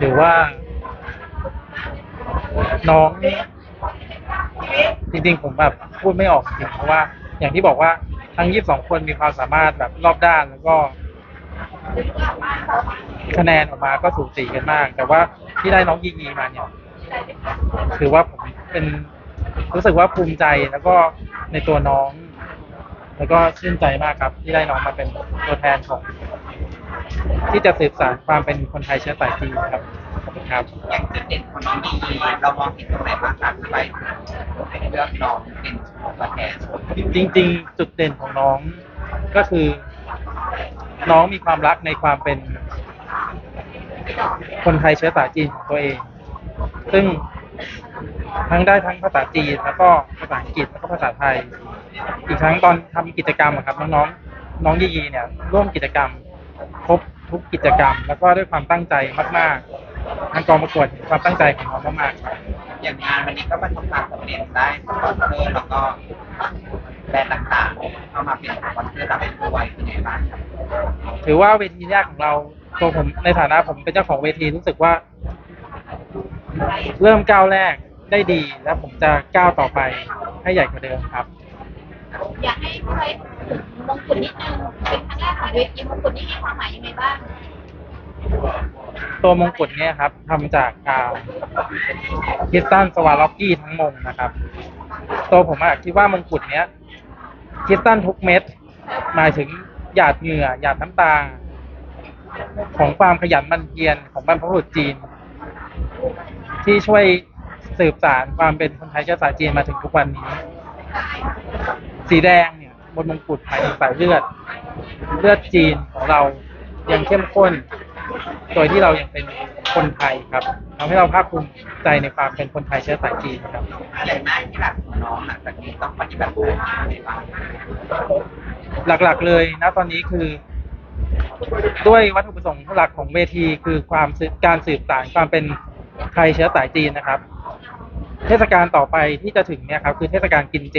ถือว่า น้องจริงๆผมแบบพูดไม่ออกจริงเพราะว่า อย่างที่บอกว่าทั้ง22คนมีความสามารถแบบรอบด้านแล้วก็คะแนนออกมาก็สูสีกันมาก แต่ว่าที่ได้น้องยียีมาเนี่ยถือว่าผมเป็นรู้สึกว่าภูมิใจแล้วก็ในตัวน้อง แล้วก็ชื่นใจมากครับ ที่ได้น้องมาเป็นตัวแทนของ ที่จะสืบสานความเป็นคนไทยเชื้อสายจีนครับขอบคุณครับ อย่างจุดเด่นของน้องมีเรามองเห็นตรงไหนบ้างครับที่ไปเลือกน้องเป็นตัวแทนจริง ๆ จุดเด่นของน้องก็คือ น้องมีความรักในความเป็น คนไทยเชื้อสายจีนของตัวเอง ซึ่งทั้งได้ทั้งภาษาจีนแล้วก็ภาษาอังกฤษแล้วก็ภาษาไทย อีกทั้งตอนทำกิจกรรมอะครับน้องๆน้องยียีเนี่ย ร่วมกิจกรรม ครบทุกกิจกรรม แล้วก็ด้วยความตั้งใจมากๆทางกองประกวดเห็นความตั้งใจของน้องมากๆครับ อย่างงานวันนี้ก็ประสบความสำเร็จได้สปอนเซอร์แล้วก็แบรนด์ต่างๆเข้ามาเป็นสปอนเซอร์รับด้วยเป็นไงบ้างครับถือว่าเวทีแรกของเราตัวผมในฐานะผมเป็นเจ้าของเวทีรู้สึกว่า เริ่มก้าวแรกได้ดี และผมจะก้าวต่อไปให้ใหญ่กว่าเดิมครับ อยากให้ใช้ถึงมงกุฎนิดนึงเป็น เวทีมงกุฎนี่มีความหมายยังไงบ้างตัวมงกุฎเนี่ยครับทำจากอ่าคริสตันสวาล็อกกี้ทั้งมงนะครับ ตัวผมอะคิดว่ามงกุฎเนี้ยคริสตันทุกเม็ดหมายถึงหยาดเหงื่อหยาดน้ำตา ของความขยันหมันเพียรของบรรพบุรุษจีน ที่ช่วยสืบสารความเป็นคนไทยเชื้อสายจีนมาถึงทุกวันนี้ สีแดงเนี่ยบนมงกุฎหมายถึงสายเลือด เลือดจีนของเรายังเข้มข้น โดยที่เรายังเป็นคนไทยครับทำให้เราภาคภูมิใจในความเป็นคนไทยเชื้อสายจีนครับ อะไรหน้าที่หลักของน้องหลังจากนี้ต้องปฏิบัติอะไรบ้างหลักๆเลยนะตอนนี้คือ ด้วยวัตถุประสงค์หลักของเวทีคือความการสืบสานความเป็นไทยเชื้อสายจีนนะครับ เทศกาลต่อไปที่จะถึงเนี่ยครับคือเทศกาลกินเจ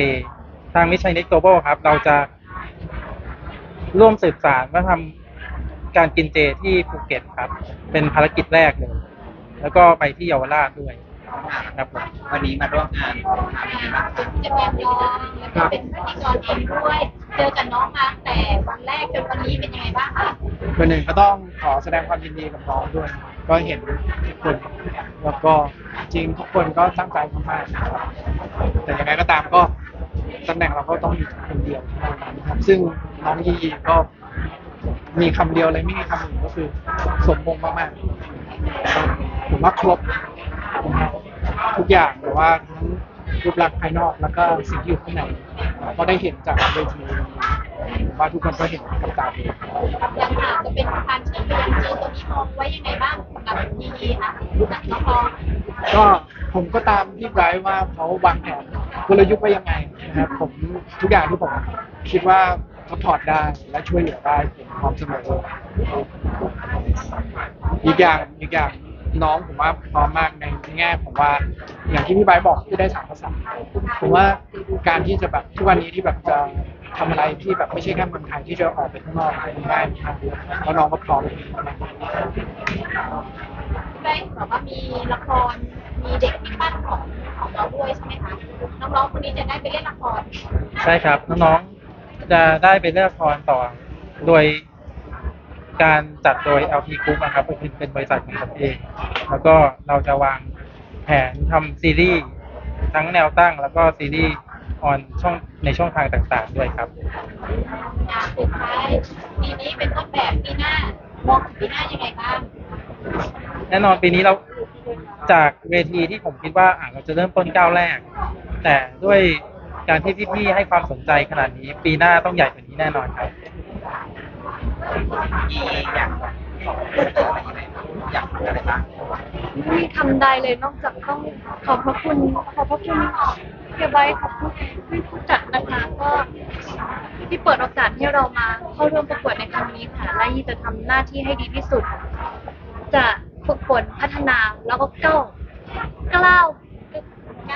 ทางมิชัยนิโกโบครับ เราจะ ร่วมสืบสารว่าทำการกินเจที่ภูเก็ตครับ เป็นภารกิจแรกเลย แล้วก็ไปที่เยาวราชด้วยครับผมวันนี้มาร่วมงานทำเป็นไงบ้างครับจะเป็นน้องแล้วก็เป็นพิธีกรเองด้วย เจอกับน้องมาตั้งแต่วันแรกจนวันนี้เป็นยังไงบ้างคะคนหนึ่งก็ต้องขอแสดงความยินดีกับน้องด้วย ก็เห็นทุกคนแล้วก็จริงทุกคนก็ตั้งใจมากๆนะครับแต่ยังไงก็ตามก็ตำแหน่งเราก็ต้องอยู่คนเดียวเท่านั้นครับซึ่ง น้องยีก็มีคำเดียวเลยไม่มีคำอื่นก็คือ สมมงมากๆผมว่าครบทุกอย่างแต่ว่าทั้งรูปลักษณ์ภายนอกแล้วก็สิ่งที่อยู่ข้างในก็ได้เห็นจากเวทีวันนี้ผมว่าทุกคนก็เห็นกับตาเองยังหากจะเป็นการเชิญไปยังจีตัวนี้มองไว้ยังไงบ้างกับดีๆนะจากน้องก็ผมก็ตามพี่ไบรท์ว่าเขาวางแผนกลยุทธ์ไว้ยังไงนะครับผมทุกอย่างที่ผมคิดว่า เขาถอดได้และช่วยเหลือได้ผมพร้อมเสมออีกอย่างอีกอย่างน้องผมว่าพร้อมมากในแง่ผมว่า อย่างที่พี่ไบรท์บอกที่ได้สามภาษาผมว่าการที่จะแบบทุกวันนี้ที่แบบจะทำอะไรที่แบบไม่ใช่แค่เมืองไทยที่จะออกไปข้างนอกมันง่ายมากแล้วน้องก็พร้อมมากๆได้บอกว่ามีละครมีเด็กที่ปั้นของของเราด้วยใช่ไหมคะน้องๆคนนี้จะได้ไปเล่นละครใช่ครับน้องๆ จะได้ไปเลือกละครต่อ โดยการจัดโดย LP Group นะครับก็คือเป็นบริษัทของผมเอง แล้วก็เราจะวางแผนทำซีรีส์ทั้งแนวตั้งแล้วก็ซีรีส์ออนช่องในช่องทางต่างๆด้วยครับ งานสุดท้ายปีนี้เป็นต้นแบบปีหน้ามองถึงปีหน้ายังไงบ้างแน่นอนปีนี้เราจากเวทีที่ผมคิดว่าอะเราจะเริ่มต้นก้าวแรก แต่ด้วย การที่พี่ๆให้ความสนใจขนาดนี้ ปีหน้าต้องใหญ่กว่านี้แน่นอนครับที่อยากอยากอะไรบ้างไม่ทำได้เลยนอกจากต้องขอบพระคุณขอบพระคุณเฮียไว้ขอบคุณที่ผู้จัดนะคะก็ที่เปิดโอกาสให้เรามาเข้าร่วมประกวดในครั้งนี้ค่ะและยี่จะทำหน้าที่ให้ดีที่สุด จะฝึกฝนพัฒนาแล้วก็ก้าวก้าว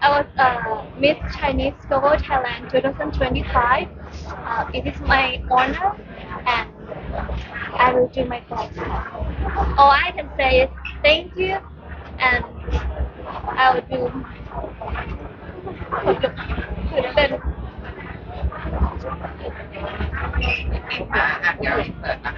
I was uh, Miss Chinese Global Thailand 2025. Uh, it is my honor and I will do my best. All I can say is thank you and I will do เป็น อ่ะเดี๋ยวอินเสิร์ตนะคะ